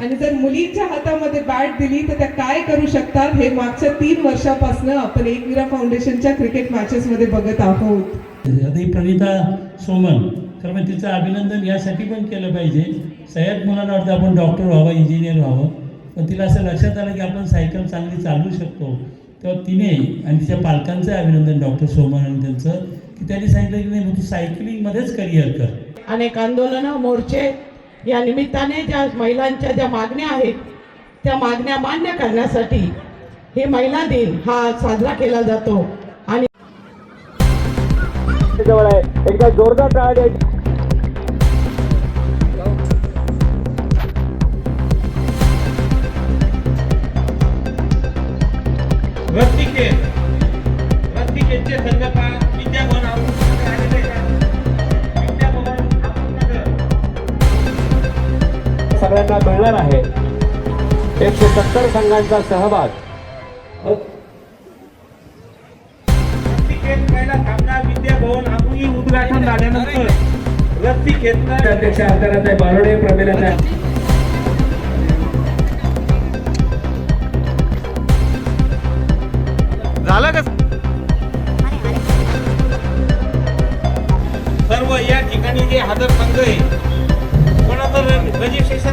आणि जर मुलींच्या हातामध्ये बॅट दिली तर त्या काय करू शकतात हे मागच्या तीन वर्षापासून आपण एकविरा फाउंडेशनच्या क्रिकेट मॅचेस मध्ये बघत आहोत. प्रणिता सोमन खरं म्हणजे तिचं अभिनंदन यासाठी पण केलं पाहिजे. सगळ्यात मुलांना वाटतं आपण डॉक्टर व्हावं इंजिनियर व्हावं. पण तिला असं लक्षात आलं की आपण सायकल चांगली चालवू शकतो. तेव्हा तिने आणि तिच्या पालकांचं अभिनंदन डॉक्टर सोमन आणि त्यांचं की त्यांनी सांगितलं की नाही मग तू सायकलिंगमध्येच करिअर कर. अनेक आंदोलनं मोर्चे या निमित्ताने ज्या महिलांच्या ज्या मागण्या आहेत त्या मागण्या मान्य करण्यासाठी हे महिला दिन हा साजरा केला जातो. आणि जवळ आहे. एकदा जोरदार द्यायची. विद्याभवन सगळ्यांना मिळणार आहे. एकशे सत्तर संघांचा सहभाग. उद्घाटन झाल्यानंतर रस्तिकेतचा अध्यक्ष आचार्याचे बारोडे प्रमिलाचे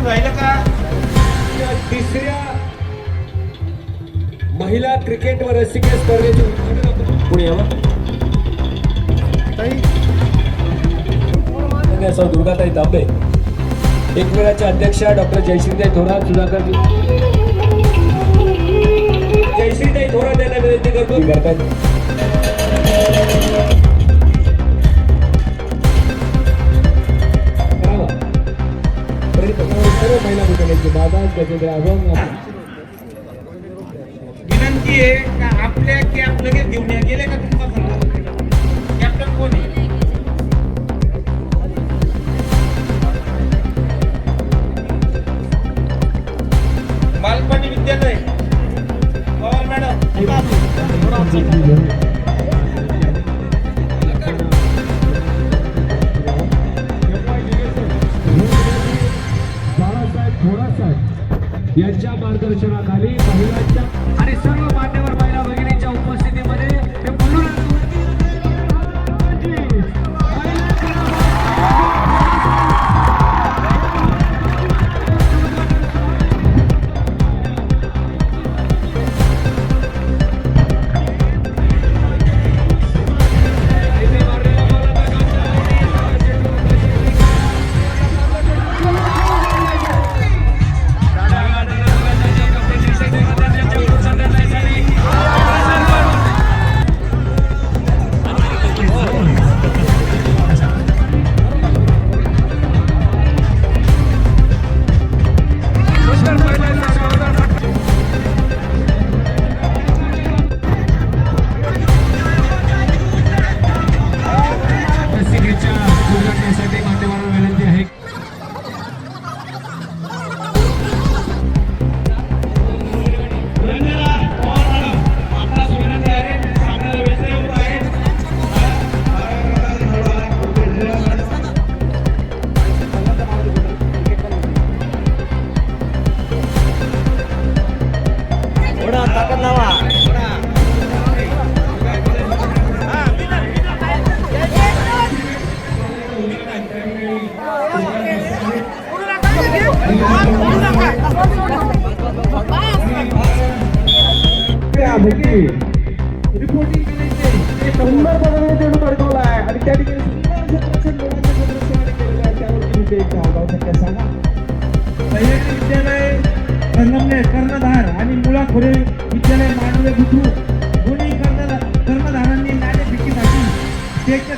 राहिलं का? तिसऱ्या महिला क्रिकेट व रसिके स्पर्धेचे उद्घाटन पुणे यावं. धन्यवाद सौ दुर्गाताई तांबे एकमेळाच्या अध्यक्षा डॉक्टर जयश्रीताई थोरात सुधाकर जयश्रीताई थोरात यांना विनंती करतो. करतात सर्व महिला विद्यालयाचे दादा विनंती आहे का आपल्या कॅप लगेच घेऊन या? गेले का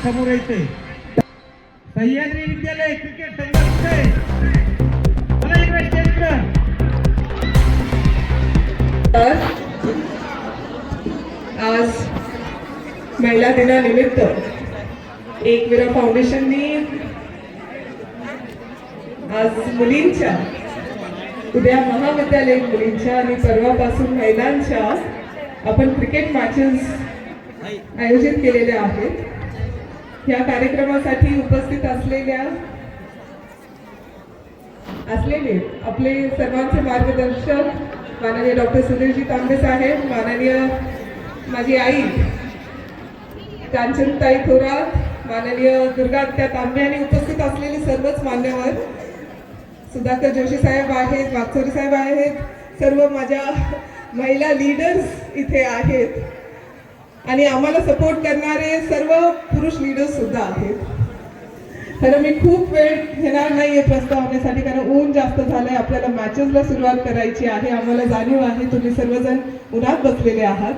समोर यायचे. सह्याद्री विद्यालय क्रिकेट संघ मला आज महिला दिनानिमित्त एकविरा फाउंडेशननी आज मुलींच्या उद्या महाविद्यालयीन मुलींच्या आणि परवापासून महिलांच्या आपण क्रिकेट मॅचेस आयोजित केलेल्या आहेत. या कार्यक्रमासाठी उपस्थित असलेल्या असलेले आपले सर्वांचे मार्गदर्शक माननीय डॉक्टर सुधीरजी तांबे साहेब माननीय माझी आई कांचनताई थोरात माननीय दुर्गात्या तांबे आणि उपस्थित असलेले सर्वच मान्यवर सुधाकर जोशी साहेब आहेत वागचोरी साहेब आहेत सर्व माझ्या महिला लीडर्स इथे आहेत. आणि आम्हाला सपोर्ट करणारे सर्व पुरुष लीडर्स सुद्धा आहेत. खरं मी खूप वेळ घेणार नाहीये प्रस्तावनेसाठी कारण ऊन जास्त झालंय आपल्याला मॅचेसला सुरुवात करायची आहे आम्हाला जाणीव आहे तुम्ही सर्वजण उन्हात बसलेले आहात.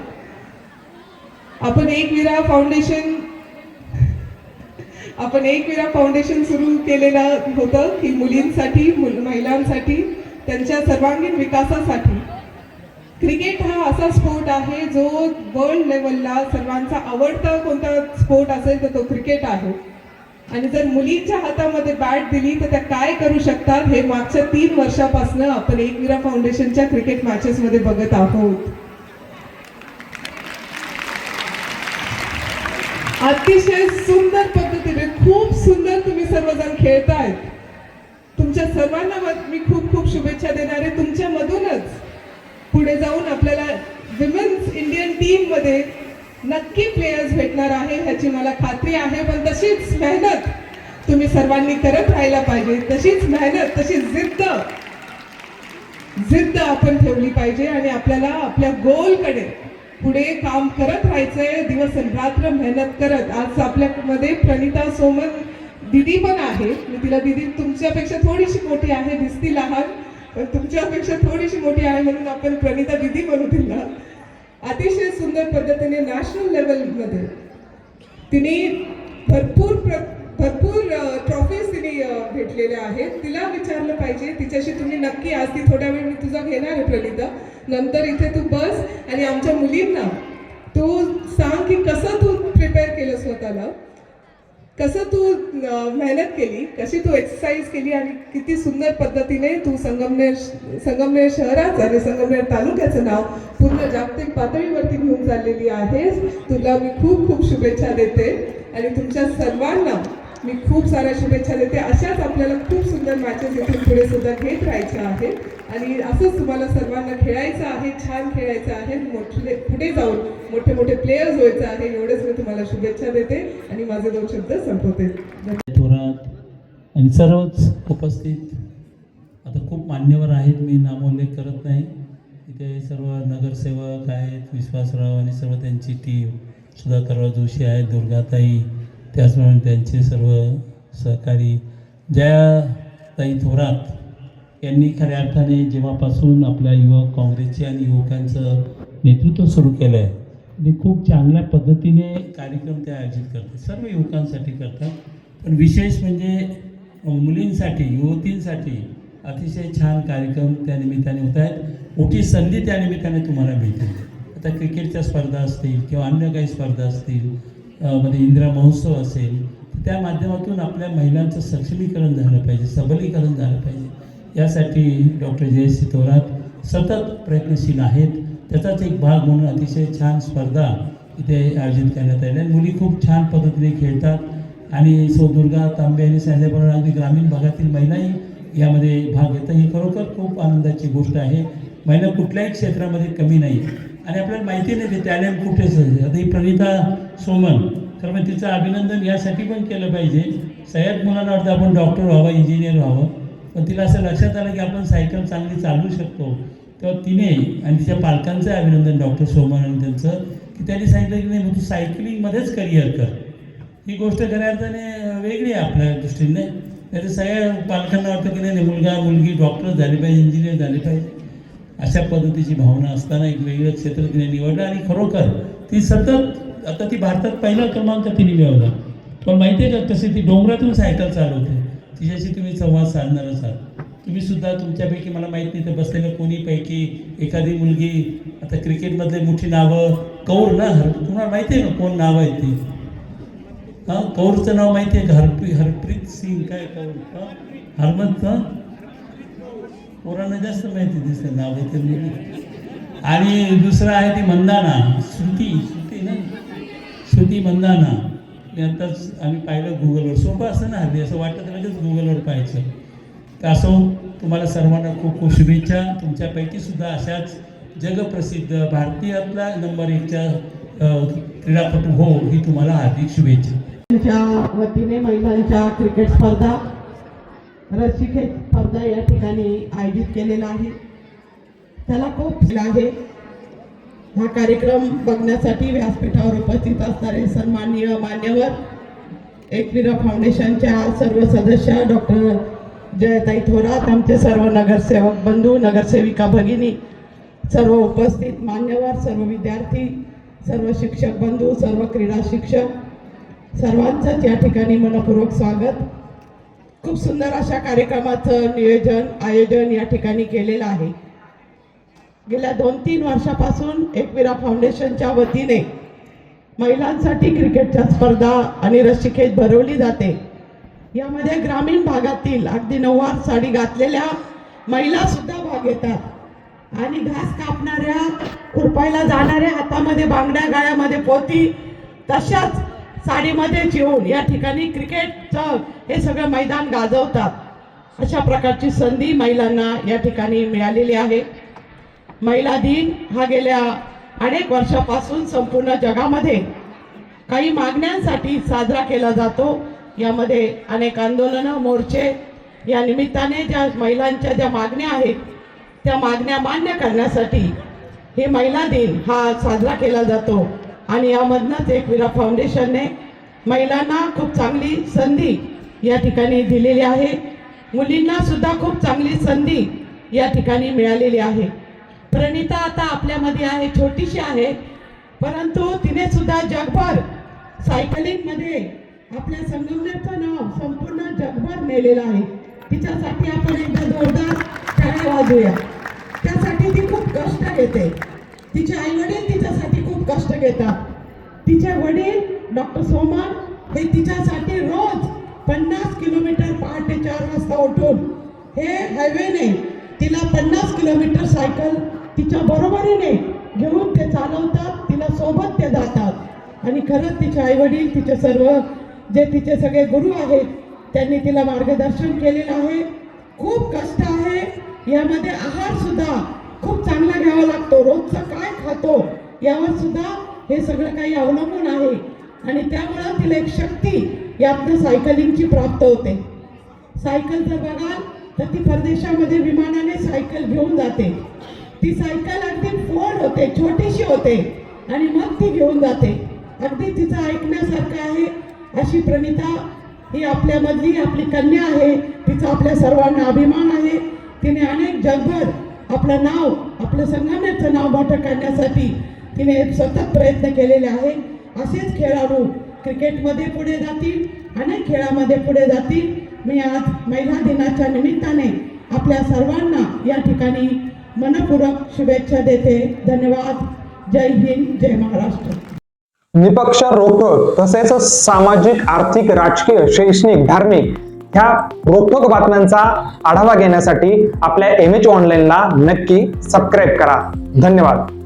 आपण एक विरा फाउंडेशन आपण एक विरा फाउंडेशन सुरू केलेलं होतं की मुलींसाठी मुल महिलांसाठी त्यांच्या सर्वांगीण विकासासाठी. क्रिकेट हा असा स्पोर्ट आहे जो वर्ल्ड लेवलला सर्वांचा आवडता कोणता स्पोर्ट असेल तर तो क्रिकेट आहे. आणि जर मुलींच्या हातामध्ये बॅट दिली तर त्या काय करू शकतात हे मागच्या तीन वर्षापासून आपण एकविरा फाउंडेशनच्या क्रिकेट मॅचेसमध्ये बघत आहोत. अतिशय सुंदर पद्धतीने खूप सुंदर तुम्ही सर्वजण खेळतायत. तुमच्या सर्वांना मी खूप खूप शुभेच्छा देणार आहे तुमच्यामधूनच. पुढे जाऊन आपल्याला विमेन्स इंडियन टीममध्ये नक्की प्लेयर्स भेटणार आहे ह्याची मला खात्री आहे. पण तशीच मेहनत तुम्ही सर्वांनी करत राहायला पाहिजे. तशीच मेहनत तशी जिद्द जिद्द आपण ठेवली पाहिजे आणि आपल्याला आपल्या गोलकडे पुढे काम करत राहायचंय. दिवस रात्र मेहनत करत. आज आपल्यामध्ये प्रणिता सोमन दिदी पण आहे. मी तिला दिदी तुमच्यापेक्षा थोडीशी मोठी आहे दिसती लहान पण तुमच्यापेक्षा थोडीशी मोठी आहे म्हणून आपण प्रणिता दिदी म्हणू तिला. अतिशय सुंदर पद्धतीने नॅशनल लेवलमध्ये तिने भरपूर प्र भरपूर ट्रॉफीज तिने भेटलेल्या आहेत. तिला विचारलं पाहिजे तिच्याशी तुम्ही नक्की आज ती थोड्या वेळ मी तुझा घेणार आहे प्रणिता. नंतर इथे तू बस आणि आमच्या मुलींना तू सांग की कसं तू प्रिपेअर केलं स्वतःला. कसं तू मेहनत केली? कशी तू एक्सरसाइज केली आणि किती सुंदर पद्धतीने तू संगमनेर संगमनेर शहराचं आणि संगमनेर तालुक्याचं नाव पूर्ण जागतिक पातळीवरती घेऊन चाललेली आहेस. तुला मी खूप खूप शुभेच्छा देते आणि तुमच्या सर्वांना मी खूप साऱ्या शुभेच्छा देते. अशाच आपल्याला खूप सुंदर मॅचेस इथून पुढे सुद्धा घेत राहायच्या आहेत आणि असंच तुम्हाला सर्वांना खेळायचं आहे छान खेळायचं आहे. मोठे पुढे जाऊन मोठे मोठे प्लेयर्स व्हायचं आहे एवढेच मी तुम्हाला शुभेच्छा देते. आणि माझे दोन शब्द संपवते. थोरात आणि सर्वच उपस्थित. आता खूप मान्यवर आहेत मी नामोल्लेख करत नाही. इथे सर्व नगरसेवक आहेत विश्वासराव आणि सर्व त्यांची टीम सुधाकरराव जोशी आहेत दुर्गाताई त्याचप्रमाणे त्यांचे सर्व सहकारी ज्या ताई थोरात यांनी खऱ्या अर्थाने जेव्हापासून आपल्या युवक काँग्रेसचे आणि युवकांचं नेतृत्व सुरू केलं आहे आणि खूप चांगल्या पद्धतीने कार्यक्रम ते आयोजित करतात. सर्व युवकांसाठी करतात. पण विशेष म्हणजे मुलींसाठी युवतींसाठी अतिशय छान कार्यक्रम त्या निमित्ताने होत आहेत. मोठी संधी त्या निमित्ताने तुम्हाला मिळते. आता क्रिकेटच्या स्पर्धा असतील किंवा अन्य काही स्पर्धा असतील मध्ये इंदिरा महोत्सव असेल त्या माध्यमातून आपल्या महिलांचं सक्षमीकरण झालं पाहिजे सबलीकरण झालं पाहिजे. यासाठी डॉक्टर जयश्री थोरात सतत प्रयत्नशील आहेत. त्याचाच एक भाग म्हणून अतिशय छान स्पर्धा इथे आयोजित करण्यात आल्या आणि मुली खूप छान पद्धतीने खेळतात. आणि सोदुर्गा तांबे आणि सांगितल्याप्रमाणे अगदी ग्रामीण भागातील महिलाही यामध्ये भाग घेतात. ही खरोखर खूप आनंदाची गोष्ट आहे. महिला कुठल्याही क्षेत्रामध्ये कमी नाही आणि आपल्याला माहिती नाही ते टॅलेंट कुठेच आता ही प्रणिता सोमन. तर मग तिचं अभिनंदन यासाठी पण केलं पाहिजे. सगळ्यात मुलांना वाटतं आपण डॉक्टर व्हावं इंजिनियर व्हावं. पण तिला असं लक्षात आलं की आपण सायकल चांगली चालवू शकतो. तेव्हा तिने आणि तिच्या पालकांचं अभिनंदन डॉक्टर सोमन आणि त्यांचं की त्यांनी सांगितलं की नाही मग तू सायकलिंगमध्येच करिअर कर. ही गोष्ट खऱ्या अर्थाने वेगळी आहे आपल्या दृष्टीने. त्याचं सगळ्या पालकांना वाटतं की नाही नाही, मुलगा मुलगी डॉक्टर झाले पाहिजे इंजिनियर झाले पाहिजे. अशा पद्धतीची भावना असताना एक वेगळं क्षेत्र तिने निवडलं आणि खरोखर ती सतत आता ती भारतात पहिला क्रमांक तिने मिळवला. पण माहिती आहे का तशी ती डोंगरातून सायकल चालवते तिच्याशी तुम्ही संवाद साधणार असाल. तुम्ही सुद्धा तुमच्यापैकी मला माहीत नाही तर बसलेल्या कोणीपैकी एखादी मुलगी आता क्रिकेटमधले मोठी नावं कौर ना हर तुम्हाला माहिती आहे का कोण नाव आहे ती? हां कौरचं नाव माहिती आहे का? हरप्री हरप्रीत सिंग काय कौर? हरमत हां? पोरांना जास्त माहिती दिसते नाव आहे ते आणि दुसरं आहे ती मंदाना श्रुती. श्रुती ना श्रुती मंदाना. आताच आम्ही पाहिलं गुगलवर सोपं असतं ना हल्ली असं वाटतं तर लगेच गुगलवर पाहायचं. तर असो तुम्हाला सर्वांना खूप खूप शुभेच्छा. तुमच्यापैकी सुद्धा अशाच जगप्रसिद्ध भारतीयातला नंबर एकच्या क्रीडापटू हो ही तुम्हाला हार्दिक शुभेच्छा. त्यांच्या वतीने महिलांच्या क्रिकेट स्पर्धा रस्सीखेच स्पर्धा या ठिकाणी आयोजित केलेला आहे. त्याला खूप आहे. हा कार्यक्रम बघण्यासाठी व्यासपीठावर उपस्थित असणारे सन्माननीय मान्यवर एकविरा फाउंडेशनच्या सर्व सदस्य डॉक्टर जयताई थोरात आमचे सर्व नगरसेवक बंधू नगरसेविका भगिनी सर्व उपस्थित मान्यवर सर्व विद्यार्थी सर्व शिक्षक बंधू सर्व क्रीडा शिक्षक सर्वांचंच या ठिकाणी मनपूर्वक स्वागत. खूप सुंदर अशा कार्यक्रमाचं नियोजन आयोजन या ठिकाणी केलेलं आहे. गेल्या दोन तीन वर्षापासून एकविरा फाउंडेशनच्या वतीने महिलांसाठी क्रिकेटच्या स्पर्धा आणि रस्सीखेच भरवली जाते. यामध्ये ग्रामीण भागातील अगदी नऊवार साडी घातलेल्या महिलासुद्धा भाग घेतात. आणि घास कापणाऱ्या खुरपायला जाणाऱ्या हातामध्ये बांगड्या गाळ्यामध्ये पोती तशाच साडीमध्ये येऊन या ठिकाणी क्रिकेटचं हे सगळं मैदान गाजवतात. अशा प्रकारची संधी महिलांना या ठिकाणी मिळालेली आहे. महिला दिन हा गेल्या अनेक वर्षापासून संपूर्ण जगामध्ये काही मागण्यांसाठी साजरा केला जातो. यामध्ये अनेक आंदोलनं मोर्चे या निमित्ताने ज्या महिलांच्या ज्या मागण्या आहेत त्या मागण्या मान्य करण्यासाठी हे महिला दिन हा साजरा केला जातो. आणि यामधनंच एक विरा फाउंडेशनने महिलांना खूप चांगली संधी या ठिकाणी दिलेली आहे. मुलींना सुद्धा खूप चांगली संधी या ठिकाणी मिळालेली आहे. प्रणिता आता आपल्यामध्ये आहे छोटीशी आहे. परंतु तिने सुद्धा जगभर सायकलिंगमध्ये आपल्या संगमनेरचं नाव संपूर्ण जगभर नेलेलं आहे. तिच्यासाठी आपण एकदा जोरदार टाळ्या वाजूया. त्यासाठी ती खूप कष्ट घेते. तिचे आई वडील तिच्यासाठी खूप कष्ट घेतात. तिचे वडील डॉक्टर सोमन हे तिच्यासाठी रोज पन्नास किलोमीटर पहाटे चार वाजता उठून हे हायवेने तिला पन्नास किलोमीटर सायकल तिच्या बरोबरीने घेऊन ते चालवतात तिला सोबत ते जातात. आणि खरंच तिचे आई वडील तिचे सर्व जे तिचे सगळे गुरु आहेत त्यांनी तिला मार्गदर्शन केलेलं आहे. खूप कष्ट आहे. यामध्ये आहार सुद्धा खूप चांगला घ्यावा लागतो. रोजचं काय खातो यावर सुद्धा हे सगळं काही अवलंबून आहे. आणि त्यामुळं तिला एक शक्ती यातनं सायकलिंगची प्राप्त होते. सायकल जर बघाल तर ती परदेशामध्ये विमानाने सायकल घेऊन जाते. ती सायकल अगदी फोड होते छोटीशी होते आणि मग ती घेऊन जाते. अगदी तिचं ऐकण्यासारखं आहे अशी प्रणिता. ही आपल्यामधली आपली कन्या आहे तिचा आपल्या सर्वांना अभिमान आहे. तिने अनेक जगभर आपलं नाव आपलं संगमनेरचं नाव मोठं करण्यासाठी तिने सतत प्रयत्न केलेले आहे. असेच खेळाडू क्रिकेटमध्ये पुढे जातील अनेक खेळामध्ये पुढे जातील. मी आज महिला दिनाच्या निमित्ताने आपल्या सर्वांना या ठिकाणी मनपूर्वक शुभेच्छा देते. धन्यवाद. जय हिंद जय महाराष्ट्र. निपक्ष रोखक तसेच सामाजिक आर्थिक राजकीय शैक्षणिक धार्मिक ह्या रोखक बातम्यांचा आढावा घेण्यासाठी आपल्या एम एच ऑनलाईनला नक्की सबस्क्राईब करा. धन्यवाद.